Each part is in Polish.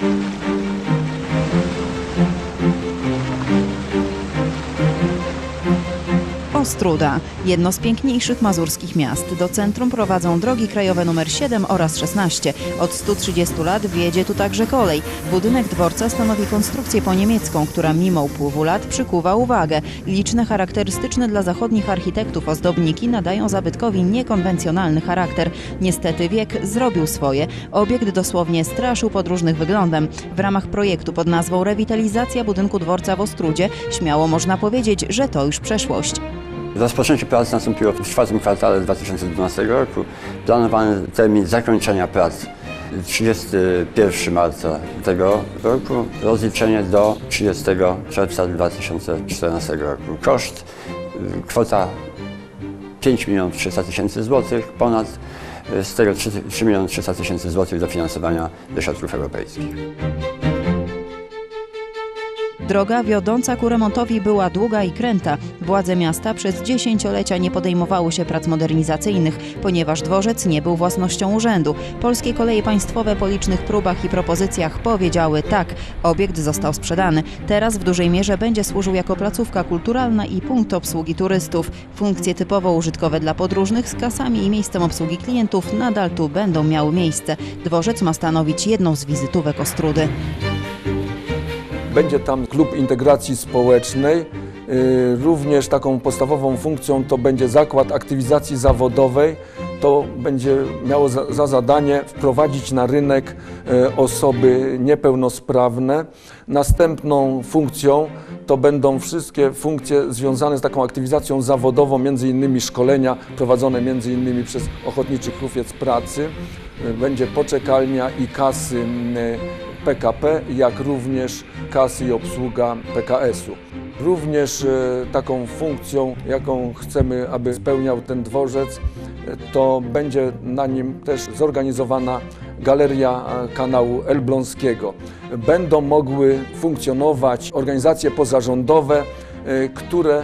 Thank you. Ostruda, jedno z piękniejszych mazurskich miast. Do centrum prowadzą drogi krajowe nr 7 oraz 16. Od 130 lat wiedzie tu także kolej. Budynek dworca stanowi konstrukcję poniemiecką, która mimo upływu lat przykuwa uwagę. Liczne charakterystyczne dla zachodnich architektów ozdobniki nadają zabytkowi niekonwencjonalny charakter. Niestety wiek zrobił swoje. Obiekt dosłownie straszył podróżnych wyglądem. W ramach projektu pod nazwą Rewitalizacja budynku dworca w Ostrudzie śmiało można powiedzieć, że to już przeszłość. Rozpoczęcie prac nastąpiło w czwartym kwartale 2012 roku. Planowany termin zakończenia prac 31 marca tego roku, rozliczenie do 30 czerwca 2014 roku. Koszt, kwota 5 milionów 300 tysięcy złotych, ponad z tego 3, 3 miliony 300 tysięcy złotych dofinansowania ze środków europejskich. Droga wiodąca ku remontowi była długa i kręta. Władze miasta przez dziesięciolecia nie podejmowały się prac modernizacyjnych, ponieważ dworzec nie był własnością urzędu. Polskie koleje państwowe po licznych próbach i propozycjach powiedziały tak. Obiekt został sprzedany. Teraz w dużej mierze będzie służył jako placówka kulturalna i punkt obsługi turystów. Funkcje typowo użytkowe dla podróżnych z kasami i miejscem obsługi klientów nadal tu będą miały miejsce. Dworzec ma stanowić jedną z wizytówek Ostrudy. Będzie tam klub integracji społecznej. Yy, Również taką podstawową funkcją to będzie zakład aktywizacji zawodowej. To będzie miało za, za zadanie wprowadzić na rynek e, osoby niepełnosprawne. Następną funkcją to będą wszystkie funkcje związane z taką aktywizacją zawodową, między innymi szkolenia prowadzone między innymi przez Ochotniczy Hrufiec Pracy. E, Będzie poczekalnia i kasy PKP, jak również kasy i obsługa PKS-u. Również e, taką funkcją, jaką chcemy, aby spełniał ten dworzec, e, to będzie na nim też zorganizowana galeria e, kanału Elbląskiego. Będą mogły funkcjonować organizacje pozarządowe, które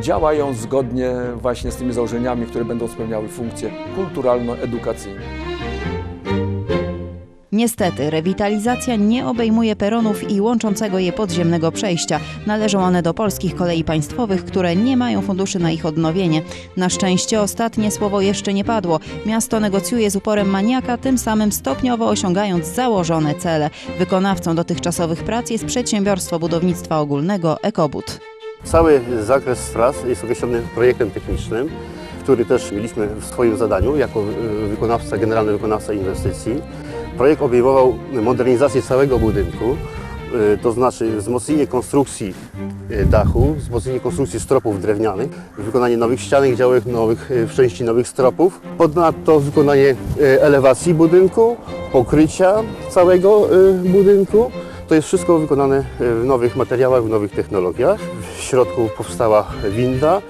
działają zgodnie właśnie z tymi założeniami, które będą spełniały funkcje kulturalno-edukacyjne. Niestety, rewitalizacja nie obejmuje peronów i łączącego je podziemnego przejścia. Należą one do polskich kolei państwowych, które nie mają funduszy na ich odnowienie. Na szczęście ostatnie słowo jeszcze nie padło. Miasto negocjuje z uporem maniaka, tym samym stopniowo osiągając założone cele. Wykonawcą dotychczasowych prac jest przedsiębiorstwo budownictwa ogólnego Ekobud. Cały zakres tras jest określony projektem technicznym, który też mieliśmy w swoim zadaniu jako y, wykonawca, generalny wykonawca inwestycji. Projekt obejmował modernizację całego budynku, y, to znaczy wzmocnienie konstrukcji y, dachu, wzmocnienie konstrukcji stropów drewnianych, wykonanie nowych ścianek działek, nowych, y, w części nowych stropów. Ponadto wykonanie elewacji budynku, pokrycia całego budynku. To jest wszystko wykonane w nowych materiałach, w nowych technologiach. W środku powstała winda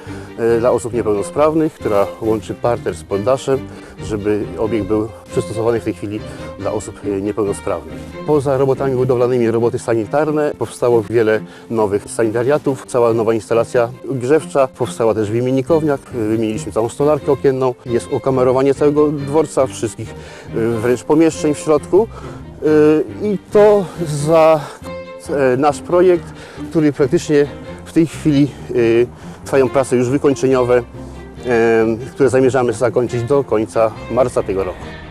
dla osób niepełnosprawnych, która łączy parter z poddaszem, żeby obiekt był przystosowany w tej chwili dla osób y, niepełnosprawnych. Poza robotami budowlanymi, roboty sanitarne, powstało wiele nowych sanitariatów, cała nowa instalacja grzewcza, powstała też wymiennikownia, y, wymieniliśmy całą stolarkę okienną, jest okamerowanie całego dworca, wszystkich wręcz pomieszczeń w środku. I to za e, nasz projekt, który praktycznie w tej chwili trwają prace już wykończeniowe, które zamierzamy zakończyć do końca marca tego roku.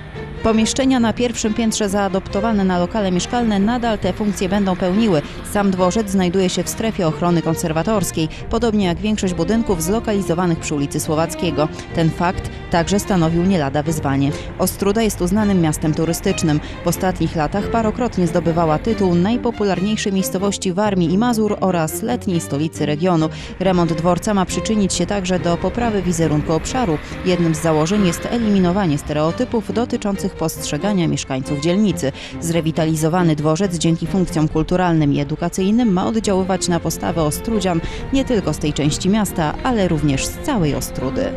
Pomieszczenia na pierwszym piętrze zaadoptowane na lokale mieszkalne nadal te funkcje będą pełniły. Sam dworzec znajduje się w strefie ochrony konserwatorskiej, podobnie jak większość budynków zlokalizowanych przy ulicy Słowackiego. Ten fakt także stanowił nie lada wyzwanie. Ostruda jest uznanym miastem turystycznym. W ostatnich latach parokrotnie zdobywała tytuł najpopularniejszej miejscowości Warmii i Mazur oraz letniej stolicy regionu. Remont dworca ma przyczynić się także do poprawy wizerunku obszaru. Jednym z założeń jest eliminowanie stereotypów dotyczących postrzegania mieszkańców dzielnicy. Zrewitalizowany dworzec dzięki funkcjom kulturalnym i edukacyjnym ma oddziaływać na postawę Ostrudzian nie tylko z tej części miasta, ale również z całej Ostrudy.